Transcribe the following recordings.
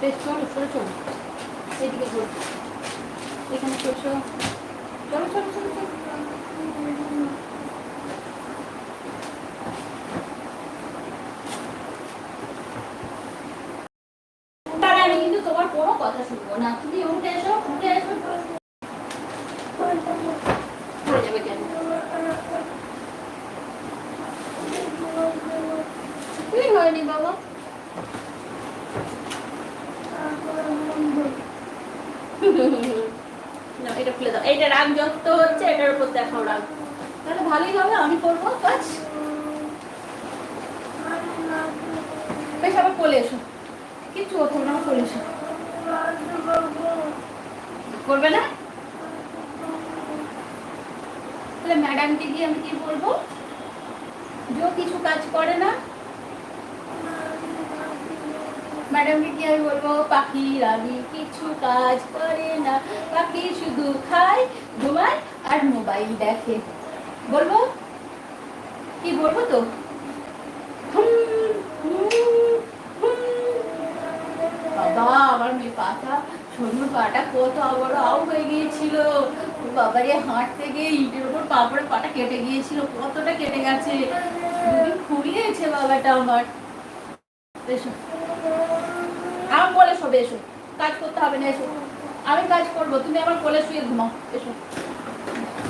বেশ চলো চলো চলো। এদিকে চলো এখানে চলছো। চলো চলো চলো চলো চলো তাহলে আমি কিন্তু তোমার কোনো কথা শুনব না তুমি উঠে এসো উঠে এসো পড়ে যাবে কেন কি হয়নি বাবা না এটা খুলে দাও এইটা রাগ যত হচ্ছে এটার উপর দেখাও রাগ তাহলে ভালোই হবে আমি করব কাজ বেশ আবার কোলে এসো কিচ্ছু করতে হবে না আমার কোলে এসো করবে না তাহলে ম্যাডামকে গিয়ে আমি কি বলব? যে কিছু কাজ করে না। ম্যাডামকে কি আমি বলব, পাখি রানী কিছু কাজ করে না। পাখি শুধু খায়, ঘুমায় আর মোবাইল দেখে। বলব? কি বলব তো। বাবা, আমার মেয়ে পাটা ছোট পাটা কত বড় আউ হয়ে গিয়েছিল। বাবা হাঁটতে গিয়ে ইটের পাপড়ে পাটা কেটে গিয়েছিল, কতটা কেটে গেছে? দুদিন খুঁড়িয়েছে বাবাটা আমার। এসো। আমার কোলে শোবে, এসো। কাজ করতে হবে না, এসো। আমি কাজ করব, তুমি আমার কোলে শুয়ে ঘুমাও, এসো।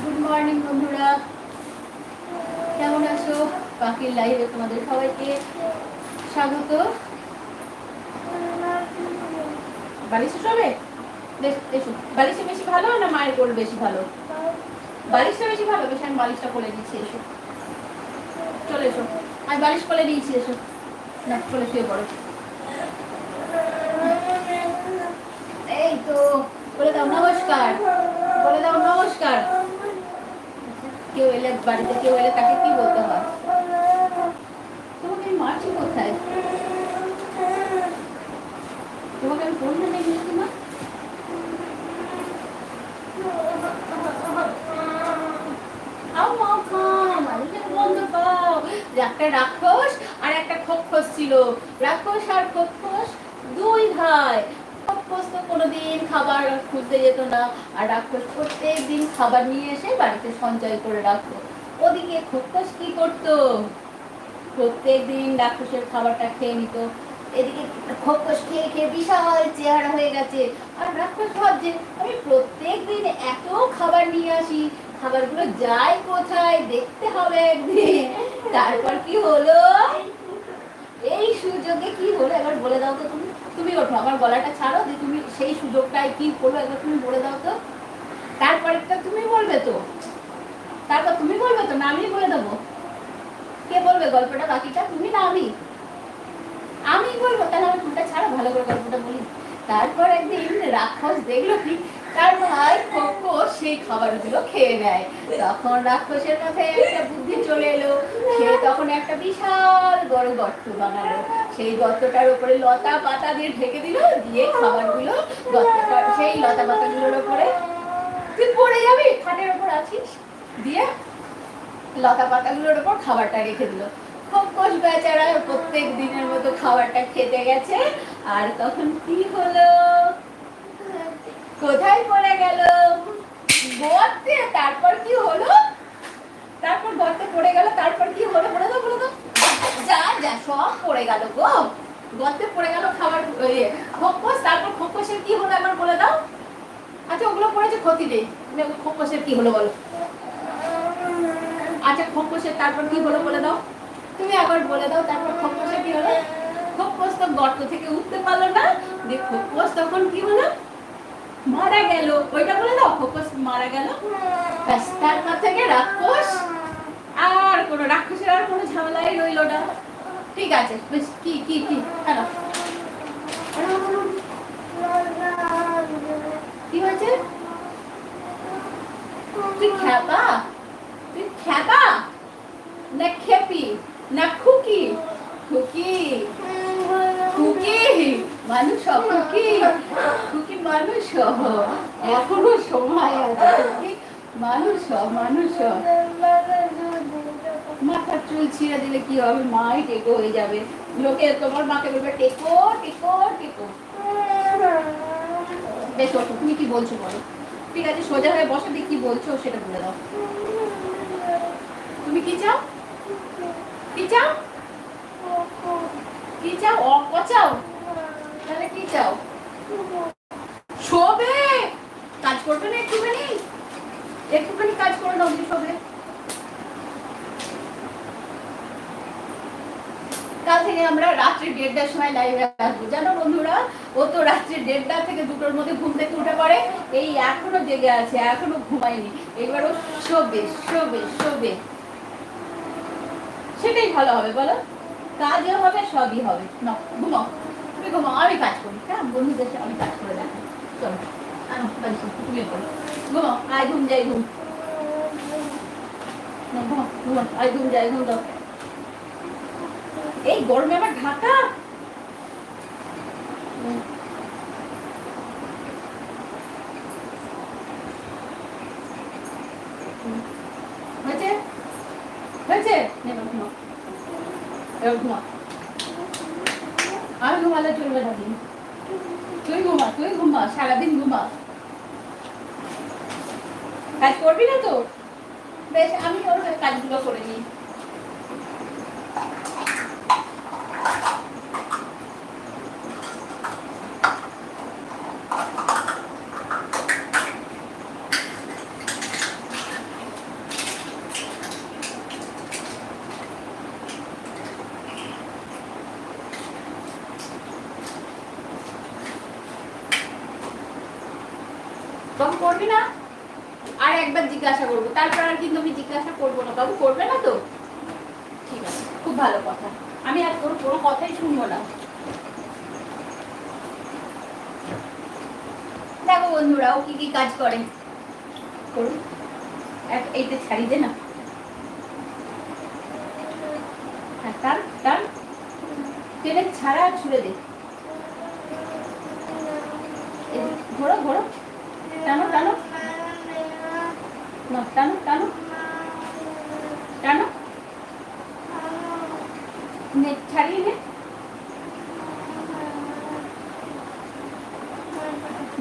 গুড মর্নিং বন্ধুরা। কেমন আছো? পাখির লাইভে তোমাদের সবাইকে স্বাগত। বালিশে শোবে? বেশ, এসো। বালিশে বেশি ভালো না মায়ের কোল বেশি ভালো? বালিশটা বেশি ভালো, বেশি আমি বালিশটা কোলে দিচ্ছি, এসো। চলে এসো। আমি বালিশ কোলে দিয়েছি, এসো। না, কোলে শুয়ে পড়ো। এই তো, বলে দাও, নমস্কার। বলে দাও, নমস্কার। কেউ এলে বাড়িতে, কেউ এলে তাকে কি বলতে হয়? তোমাকে মারছি কোথায়? তোমাকে আমি কোন জায়গায় গিয়েছি মা আও মা খাম, আরে বন্ধ পাও। যে একটা রাক্ষস আর একটা খক্ষস ছিল। রাক্ষস আর খক্ষস দুই ভাই। খক্ষস তো কোনোদিন খাবার খুঁজতে যেত না। আর রাক্ষস প্রত্যেক দিন খাবার নিয়ে এসে বাড়িতে সঞ্চয় করে ওদিকে খক্ষস কি করতো? প্রত্যেক দিন রাক্ষসের খাবারটা খেয়ে নিত। এদিকে খক্ষস খেয়ে খেয়ে বিশাল চেহারা হয়ে গেছে। আর রাক্ষস ভাবছে, আমি প্রত্যেক দিন এত খাবার নিয়ে আসি খাবারগুলো যায় কোথায় দেখতে হবে একদিন। তারপর কি হলো? এই সুযোগে কি হলো? একবার বলে দাও তো তুমি। তুমি ওঠো, আমার গলাটা ছাড়ো যে তুমি সেই সুযোগটায় কি করল একবার তুমি বলে দাও তো। তারপরেরটা তুমি বলবে তো। তারপর তুমি বলবে তো, না আমি বলে দেবো। কে বলবে গল্পটা, বাকিটা? তুমি না আমি। আমি বলব, তাহলে আমার চুলটা ছাড়ো, ভালো করে গল্পটা বলি। তারপর একদিন রাক্ষস দেখল কি তার ভাই খোকস সেই খাবারগুলো খেয়ে নেয়। তখন রাক্ষসের মাথায় একটা বুদ্ধি চলে এলো। সে তখন একটা বিশাল বড় গর্ত বানালো। সেই গর্তটার উপরে লতা পাতা দিয়ে ঢেকে দিল, দিয়ে খাবারগুলো গর্তটা, সেই লতা পাতাগুলোর উপরে তুই পড়ে যাবি, খাটের উপর আছিস? দিয়ে লতা পাতাগুলোর উপর খাবারটা রেখে দিল। খোকস বেচারা প্রত্যেক দিনের মতো খাবারটা খেতে গেছে। আর তখন কি হলো? কোথায় পড়ে গেল? গর্তে তারপর কি হলো? তারপর গর্তে পড়ে গেল তারপর কি হলো? বলে দাও বলে দাও। যা যা সব পড়ে গেল গো। গর্তে পড়ে গেল খাবার ইয়ে, খোকস তারপর খোকসের কি হলো একবার বলে দাও। আচ্ছা ওগুলো পড়েছে ক্ষতি নেই। খোকসের কি হলো বলো। আচ্ছা খোকসের তারপর কি হলো বলে দাও। তুমি একবার বলে দাও তারপর খোকসের কি হলো। খোকস তো গর্ত থেকে উঠতে পারল না। দিয়ে খোকস তখন কি হলো? মারা গেল। ওইটা বলে দাও খোকস মারা গেল? ব্যাস তারপর থেকে রাক্ষস? আর কোনো রাক্ষসের আর কোনো ঝামেলাই রইল না। ঠিক আছে, বেশ, কি কি কি? হ্যালো কি হয়েছে? তুই খ্যাপা? তুই খ্যাপা? না খেপি, না খুকি? খুকি? খুকি? মানুষ খুকি খুকি মানুষ এখনও সময় আছে মানুষ মানুষ মাথার চুল ছিঁড়ে দিলে কি হবে? মাই টেকো হয়ে যাবে। লোকে তোমার মাকে বলবে, টেকো টেকো টেকো। বেশ, ওঠো, তুমি কি বলছো বলো? ঠিক আছে, সোজা হয়ে বসো, দিয়ে কি বলছো সেটা বলে দাও। তুমি কি চাও? কি চাও? কি চাও? অঙ্ক চাও? তাহলে কি চাও? শোবে! কাজ করবে না একটুখানি? একটুখানি কাজ করে নাও শোবে। কাল থেকে আমরা রাত্রি দেড়টার সময় লাইভে আসব। জানো বন্ধুরা, ও তো রাত্রি দেড়টা থেকে দুটোর মধ্যে ঘুম থেকে উঠে পড়ে। এই এখনও জেগে আছে, এখনও ঘুমায়নি। এবার ও শোবে শোবে শোবে। সেটাই ভালো হবে, বলো? কাজও হবে, সবই হবে। না ঘুমাও। তুমি ঘুমাও আমি কাজ করি হ্যাঁ বন্ধুদের আমি কাজ করে দেখো চলো, আনো, বাড়ি করো ঘুমাও আয় ঘুম, যাই ঘুম। আয় ঘুম, যাই ঘুম দাও এই গরমে আবার ঢাকা। হয়েছে? হয়েছে? এবার ঘুমাও এবার ঘুমা। ঘুমালে চলবে না তুই ঘুমা তুই ঘুমা, সারাদিন ঘুমা। কাজ করবি না তো? বেশ, আমি ওর কাজগুলো করে নিই তখন করবি না আর একবার জিজ্ঞাসা করব তারপর আর কিন্তু আমি জিজ্ঞাসা করব না বাবু করবে না তো ঠিক আছে খুব ভালো কথা। আমি আর তোর কোনো কথাই শুনব না। দেখো বন্ধুরা ও কি কি কাজ করে? এইটা ছাড়ি দে না। হ্যাঁ, ছাড়া আর ছুড়ে দে। ঘোরো ঘোরো। টানো টানো। না টানো টানো নে ছাড়িয়ে নে।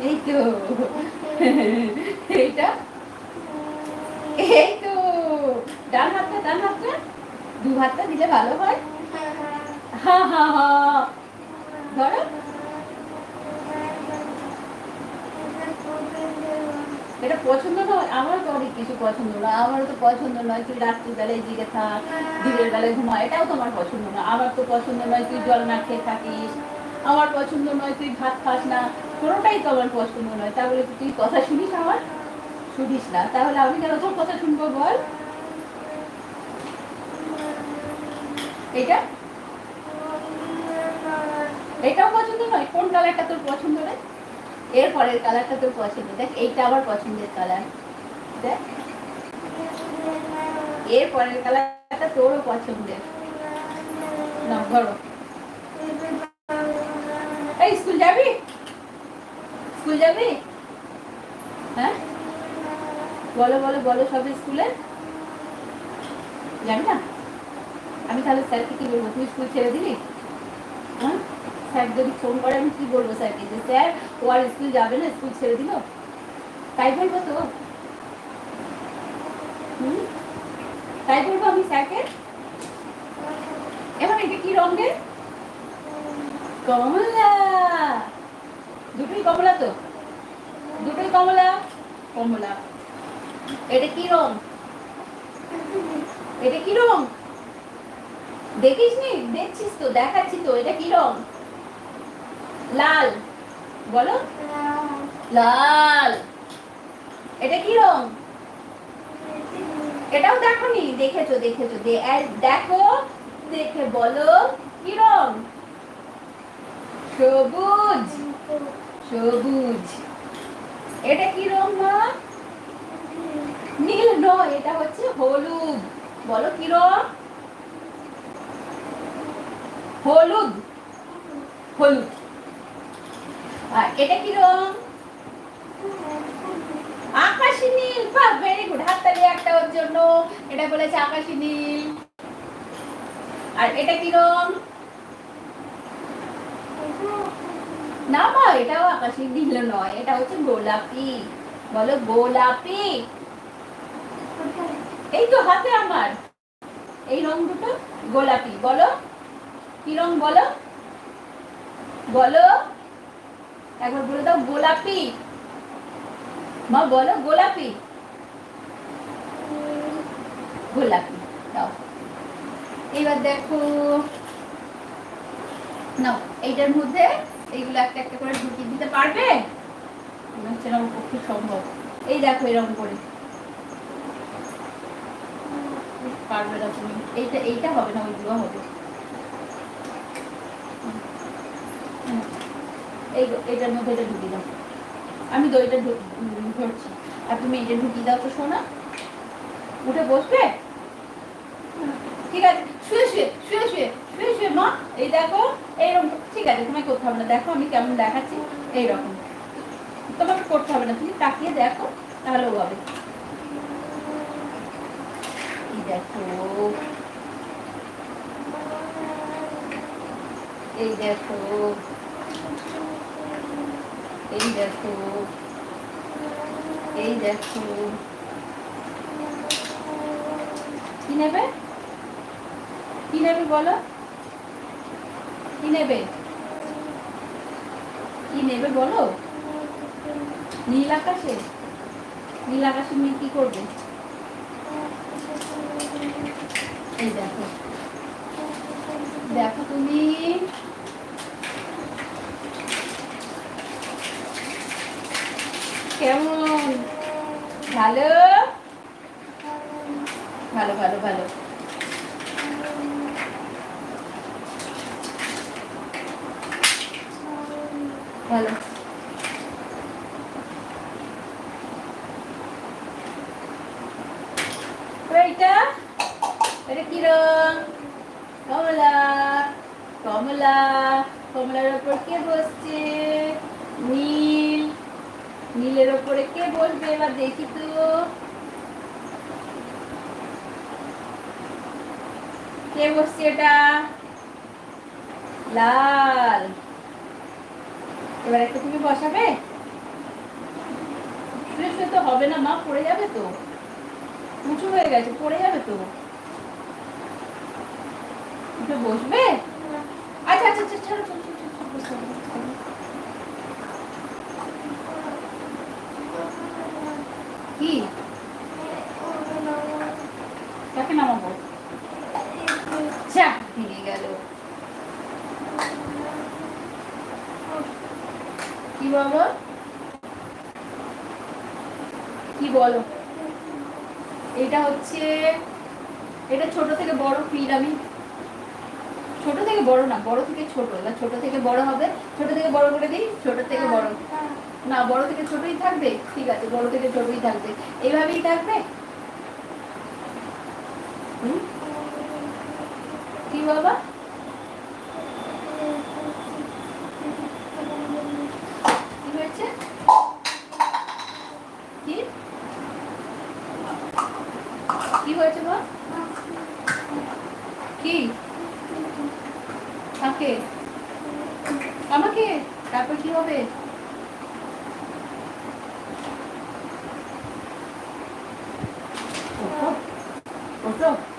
এই তো। এইটা এই তো। ডান হাতটা ডান হাতটা। দু হাতটা দিলে ভালো হয়। হা হা হা। ধরো। এটা পছন্দ নয় আমার তো অনেক কিছু পছন্দ নয়, আমারও তো পছন্দ নয় তুই রাত্রিবেলায় জিগে থাক দিনের বেলায় ঘুমা এটাও তো আমার পছন্দ না আমার তো পছন্দ নয় তুই জল না খেয়ে থাকিস, আমার পছন্দ নয় তুই ভাত খাস না, কোনোটাই তো আমার পছন্দ নয়। তাহলে তুই কথা শুনিস আমার? শুনিস না। তাহলে আমি কেন তোর কথা শুনব বল? এটা? এটাও পছন্দ নয়? কোন কালারটা তোর পছন্দ রে এর পরের কালারটা তোর পছন্দ। দেখ, এইটা আমার পছন্দের কালার দেখ। এর পরের কালারটা তোরও পছন্দের। না এই স্কুল যাবি? স্কুল যাবি? হ্যাঁ? বলো বলো বলো সবে স্কুলে যাবি না। আমি তাহলে স্যারকে কি বলব? তুই স্কুল ছেড়ে দিলি? হ্যাঁ? স্যার যদি ফোন করে, আমি কি বলব স্যারকে? যে স্যার, ও আর স্কুল যাবে না স্কুল ছেড়ে দিল? তাই বলব তো? তাই বলব আমি স্যারকে? এবার এটা কি রঙের? কমলা। দুটোই কমলা তো? দুটোই কমলা? কমলা। এটা কি রং? এটা কি রং? দেখিস নি দেখছিস তো, দেখাচ্ছি তো, এটা কি রং? লাল। বলো? লাল। এটা কি রং? এটাও দেখো নি দেখেছ। দেখেছ দেখো, দেখে বলো কি রং? সবুজ। সবুজ। এটা কি রং, মা? নীল নয়, এটা হচ্ছে হলুদ। বলো কি রং? হলুদ। হলুদ। এটা কি রং আকাশি নীল, বাহ ভেরি গুড হাততালি একটা ওর জন্য। এটা বলেছে আকাশি নীল। আর এটা কি রং না মা এটাও আকাশি নীল নয়, এটা হচ্ছে গোলাপি। বলো, গোলাপি? এই তো হাতে আমার। এই রং দুটো গোলাপি। বলো, কি রং বলো? বলো। একবার বলে দাও, গোলাপি। মা, বলো, গোলাপি। গোলাপি, দাও। এবার দেখো। নাও, এইটার মধ্যে এইগুলো একটা একটা করে ঢুকিয়ে দিতে পারবে? ওর পক্ষে সম্ভব। এই দেখো, এরকম করে। পারবে না তুমি। এইটা এইটা হবে না, ওইগুলো হবে। এই এটার মধ্যে এটা ঢুকিয়ে দাও। আমি দইটা ধরছি। আর তুমি এটা ঢুকিয়ে দাও তো শোনা উঠে বসবে? ঠিক আছে, শুয়ে শুয়ে শুয়ে শুয়ে শুয়ে শুয়ে, মা। এই দেখো, এইরকম ঠিক আছে, তোমায় করতে হবে না। দেখো আমি কেমন দেখাচ্ছি, এইরকম। তোমাকে করতে হবে না, তুমি তাকিয়ে দেখো, তাহলে ও হবে দেখো। এই দেখো। এই দেখো এই দেখো। কি নেবে? কি নেবে বলো? কি নেবে? কি নেবে বলো? নীল আকাশে? নীল আকাশে নিয়ে কি করবে? এই দেখো। দেখো তুমি কেমন? ভালো? ভালো ভালো ভালো। ভালো। এটা রং? কমলা কমলা। কমলার ওপর কে বসছে? নীল। নীলের ওপরে কে বসবে এবার দেখি তো। কে বসছে এটা? লাল। এবার একটা তুমি বসাবে? তো, হবে না মা, পড়ে যাবে তো। উঁচু হয়ে গেছে, পড়ে যাবে তো। বসবে? আচ্ছা আচ্ছা আচ্ছা ছাড়ো ছাড়ো, ছাড়ো, ছাড়ো, বসতে হবে, বসতে হবে। কি কাকে নামাবো চা ভেঙে গেল কি বলো কি বলো? এটা হচ্ছে, এটা ছোট থেকে বড় পিরামিড ছোট থেকে বড় না, বড় থেকে ছোট, এবার ছোট থেকে বড় হবে, ছোট থেকে বড় করে দিই, ছোট থেকে বড়। না, বড় থেকে ছোটই থাকবে? ঠিক আছে, বড় থেকে ছোটই থাকবে। এইভাবেই থাকবে? কি বাবা কি হয়েছে কি কি হয়েছে মা কি কাকে আমাকে তারপর কি হবে ওঠো ওঠো বেশ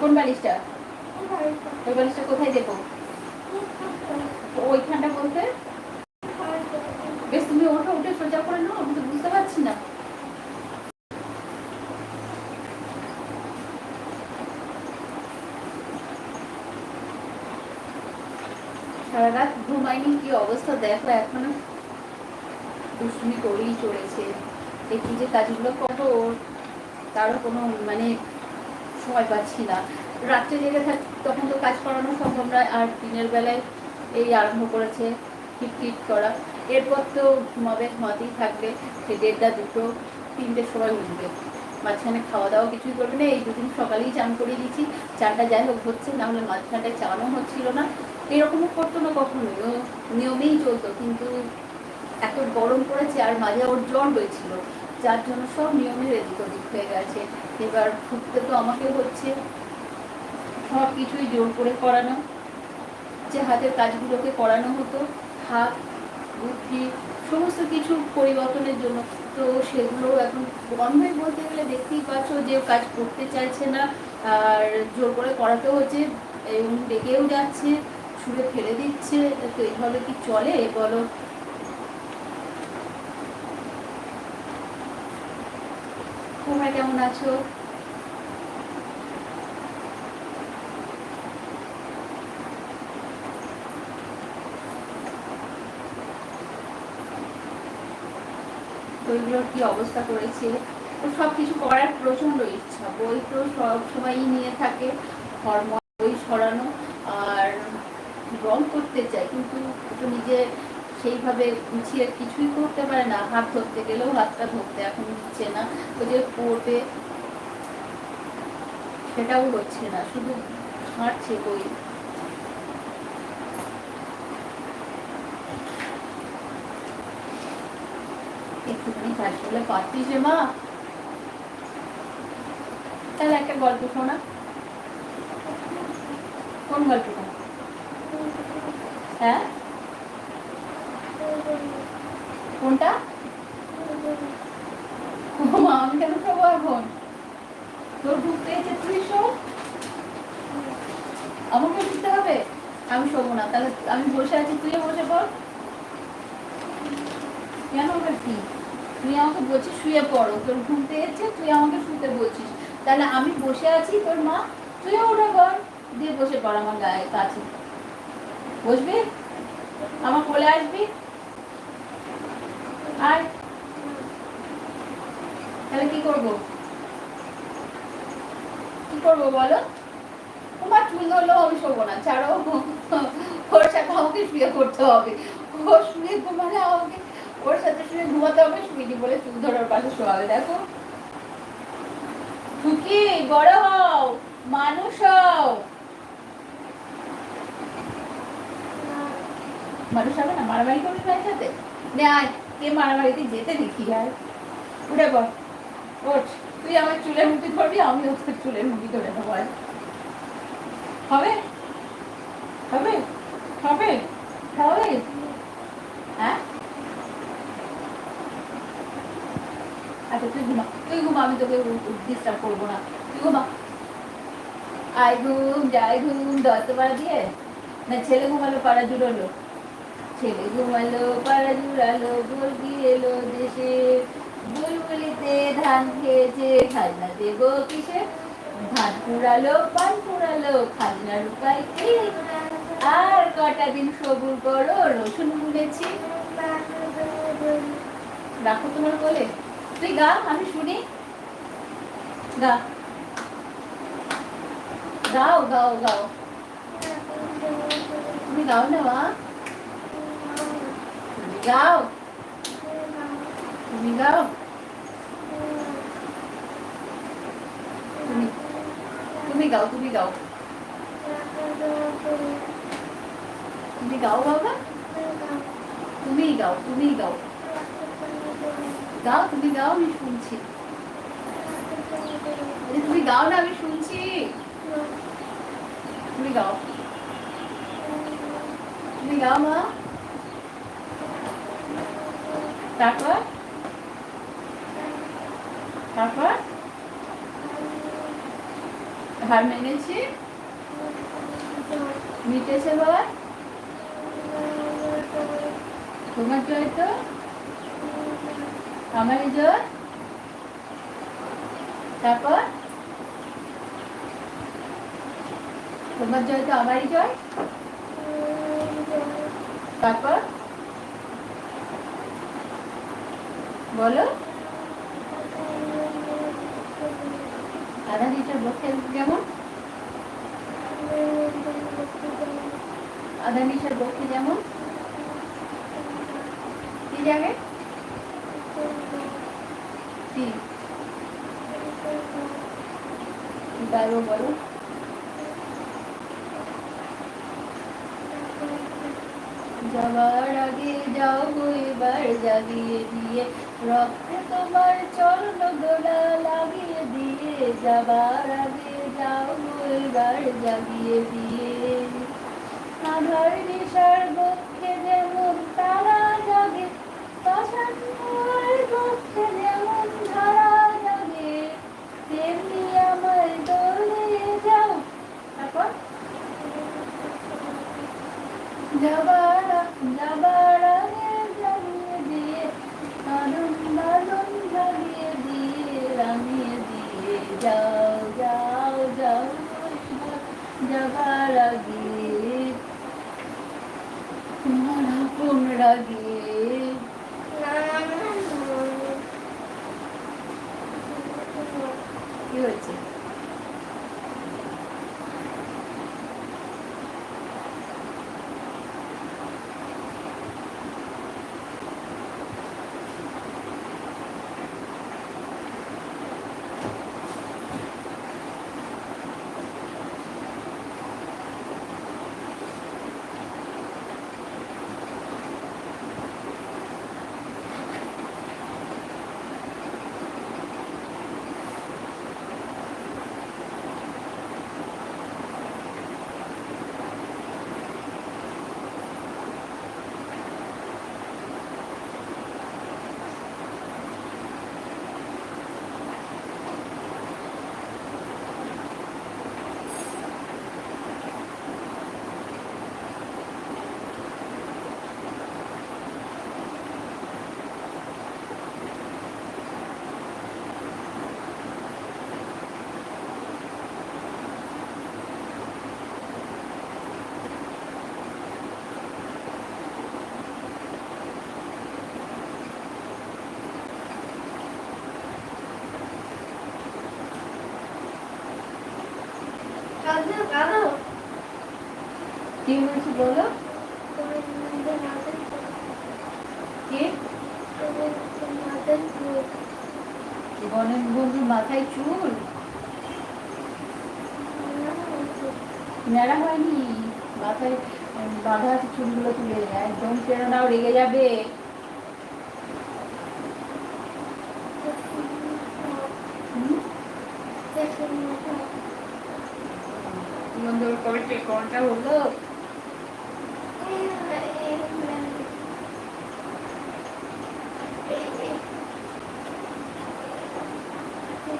কোন বালিশটা? ওই বালিশটা কোথায় দেবো ওইখানটা বলতে? বেশ, তুমি ওঠো, উঠে সোজা করে নাও, আমি তো বুঝতে পারছি না। সারা রাত ঘুমাইনি কি অবস্থা? দেখো এখনও। দুষ্টুমি করেই চলেছে। দেখি যে কাজগুলো কত ওর তারও কোনো মানে সময় পাচ্ছি না। রাত্রে জেগে থাক, তখন তো কাজ করানো সম্ভব নয়, আর দিনের বেলায় এই আরম্ভ করেছে টিট করা। এরপর তো ঘুমাবে, ঘুমাতেই থাকবে, সে দেড়টা, দুটো তিনটের সময় উঠবে। মাঝখানে খাওয়া দাওয়া কিছুই করবে না, এই দুদিন সকালেই চান করিয়ে দিচ্ছি চানটা যাই হোক হচ্ছে, না হলে মাঝখানটায় চানও হচ্ছিল না। এরকমও করতো না কখনোই, ও নিয়মেই চলতো, কিন্তু এত গরম পড়েছে, আর মাঝে ওর জ্বর হয়েছিল। যার জন্য সব নিয়মের এদিক ওদিক হয়ে গেছে। এবার ঢুকতে তো আমাকে হচ্ছে সব কিছুই জোর করে করানো, যে হাতের কাজগুলোকে করানো হতো, হাত, বুদ্ধি, সমস্ত কিছু পরিবর্তনের জন্য। তো সেগুলো এখন বন্ধই বলতে গেলে দেখতেই পাচ্ছ যে কাজ করতে চাইছে না, আর জোর করে করাতেও হচ্ছে, এবং ডেকেও যাচ্ছে, ছুঁড়ে ফেলে দিচ্ছে। তো এইভাবে কি চলে? বলো। তোমরা কেমন আছো? বইগুলোর কি অবস্থা করেছে? তো সব কিছু করার প্রচণ্ড ইচ্ছা। বই তো সব সময়ই নিয়ে থাকে হরমোন বই সরানো, আর রং করতে চাই। কিন্তু একটু নিজে সেইভাবে গুছিয়ে কিছুই করতে পারে না। হাত ধরতে গেলেও হাতটা ধরতে এখন দিচ্ছে না। তো যে পড়বে সেটাও হচ্ছে না। শুধু হাঁটছে বই। একটুখানি কাজ করলে রে মা। তাহলে একটা গল্প শোনা। কোন গল্পটা? হ্যাঁ? কোনটা? মা, আমি আমাকে তাহলে আমি বসে আছি বলছিস শুয়ে পড়ো তোর এসছে তুই আমাকে বলছিস। তাহলে আমি বসে আছি তোর মা ওটা কর দিয়ে বসে পড় আমার গায়ে কাছে। বসবি? আমার কোলে আসবি? আর তাহলে কি করব? কি করব বলো? তোমার চুল ধরলেও আমি শোবো না, ছাড়ো। ওর সাথে আমাকে শুয়ে করতে হবে। ও শুয়ে ঘুমালে আমাকে ওর সাথে শুয়ে ঘুমাতে হবে সুইটি বলে চুল ধরার পাশে শোয়াবে, দেখো। টুকি বড় হও, মানুষ হও। মানুষ হবে না, মারামারি করবি ভাইয়ের সাথে আমি হ্যাঁ? আচ্ছা তুই তুই আমি তোকে ডিস্টার্ব করব না। তুই ঘুমা। আয় ঘুম, যাই ঘুম দশটা পাড়া দিয়ে। না, ছেলে ঘুমালো, পাড়া জুড়লো। ছেলে ঘুমালো পাড়া জুড়ালো বলবি এলো দেশে। বুলবুলিতে ধান খেয়েছে, খাজনা দেবো কিসে? ধান পুরালো, পান পুরালো, খাজনার উপায় কি? আর কটা দিন সবুর করো, রসুন বুনেছি। রাখো তোমার বলে তুই গা, আমি শুনি। গা। গাও গাও গাও। তুমি গাও না, মা? গাও তুমি গাও তুমি তুমি গাও তুমি গাও তুমি গাও বাবা। তুমি গাও তুমি গাও গাও তুমি গাও আমি শুনছি। তুমি গাও না, আমি শুনছি। তুমি গাও তুমি গাও মা। তারপর? তারপর? হার মেনেছি? মিটেছে বাবা তোমার জয় তো? আমারই জয়? তারপর? তোমার জয় তো আমারই জয়? তারপর? বলো। আধা লিটার বক্সে যেমন। আধা লিটার কি যাবার আগে যাও এবার জাগিয়ে দিয়ে রক্তে তোমার চরণ লাগিয়ে দিয়ে যাবার আগে যাও জাগিয়ে দিয়ে। আধার নিশার যেমন তারা জাগে বক্ষে যেমন ধারা জাগে, তেমনি যাও। যাবার যাবার আগে জ্বালিয়ে দিয়ে আনন বাদন জ্বালিয়ে দিয়ে রাঙিয়ে দিয়ে যাও যাও যাও যাবার আগে তোমার আপন রাগে কি হয়েছে কি হয়েছে বলো কি গণেশ বন্ধুর মাথায় চুল ন্যাড়া হয়নি মাথায় বাঁধা আছে চুলগুলো তুলে একদম কেন রেগে যাবে? সুন্দর করে কোনটা হলো বন্ধুরা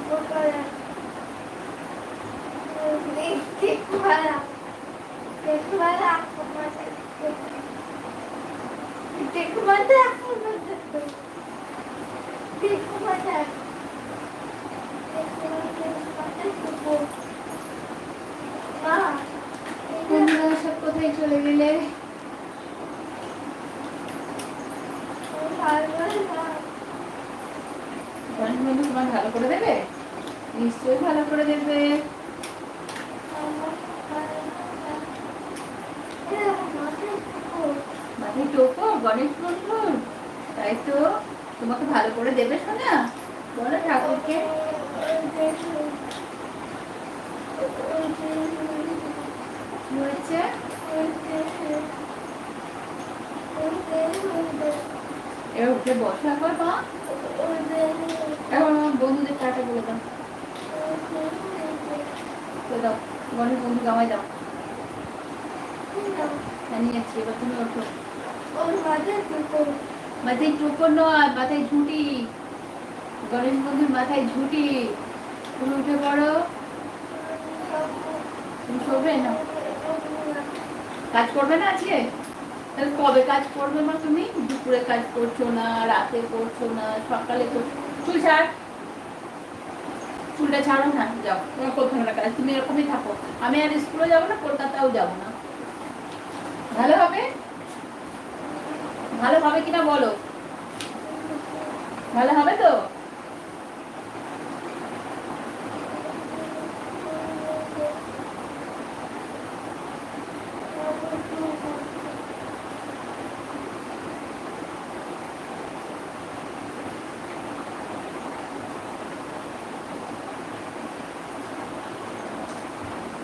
সব কোথায় চলে গেলে ভালো করে দেবে নিশ্চয়ই ভালো করে দেবে বন্ধুর তাই তো, তোমাকে ভালো করে দেবে শোনা বলো ঠাকুরকে। এবার উঠে বসা মা। এখন আমার বন্ধুদের টাটা বলে দাও। বলে দাও, গণেশ আমায় দাও। ওঠো। মাথায় মাথায় ঝুঁটি। গণেশ বন্ধুর মাথায় ঝুঁটি। তুমি উঠে পড়ো। তুমি শোবে না? কাজ করবে না আজকে? তাহলে কবে কাজ করবে মা তুমি? দুপুরে কাজ করছ না, রাতে করছ না, সকালে করছ। চুল ছাড়। চুলটা ছাড়ো না, যাও। তোমার কোথাও না কাজ তুমি এরকমই থাকো। আমি আর স্কুলে যাব না, কলকাতাও যাব না। ভালো হবে? ভালো হবে কিনা বলো? ভালো হবে তো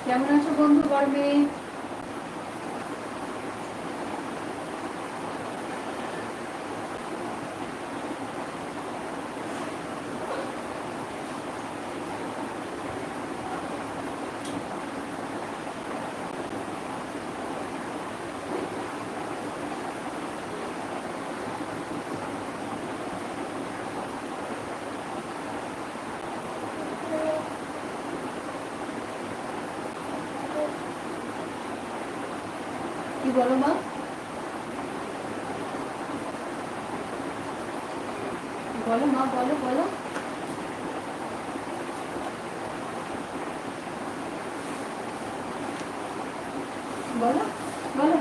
কেমন আছো বন্ধু গর্বে কি বলো মা। বলো মা বলো বলো বলো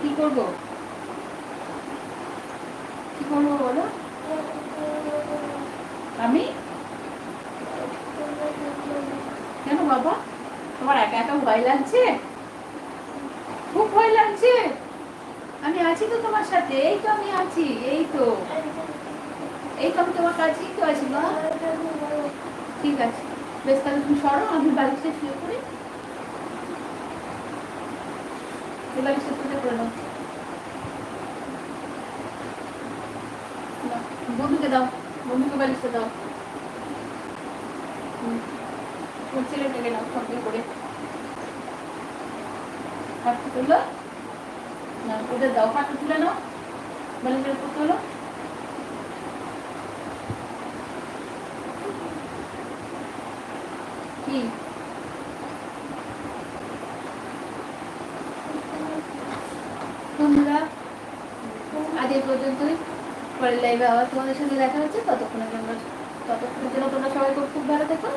কি করব কি করব বলো আমি কেন বাবা তোমার একা একা ভয় লাগছে খুব ভয় লাগছে আমি আছি তো তোমার সাথে এই তো আমি আছি এই তো এই তো আমি তোমার কাছেই তো আছি মা ঠিক আছে। বেশ, তাহলে তুমি সরো, আমি শুয়ে পড়ি। এই বালিশটা করে নাও। বন্ধুকে দাও, বন্ধুকে বালিশটা দাও। ওর ছেলেটাকে নাও সঙ্গে করে। না ওদের দাও, হাতটা তুলে নাও। বালিশের উপর তোলো কি বন্ধুরা আজ এই পর্যন্তই পরের লাইভে আবার তোমাদের সাথে দেখা হচ্ছে। ততক্ষণের জন্য ততক্ষণের জন্য তোমরা সবাই খুব ভালো থেকো।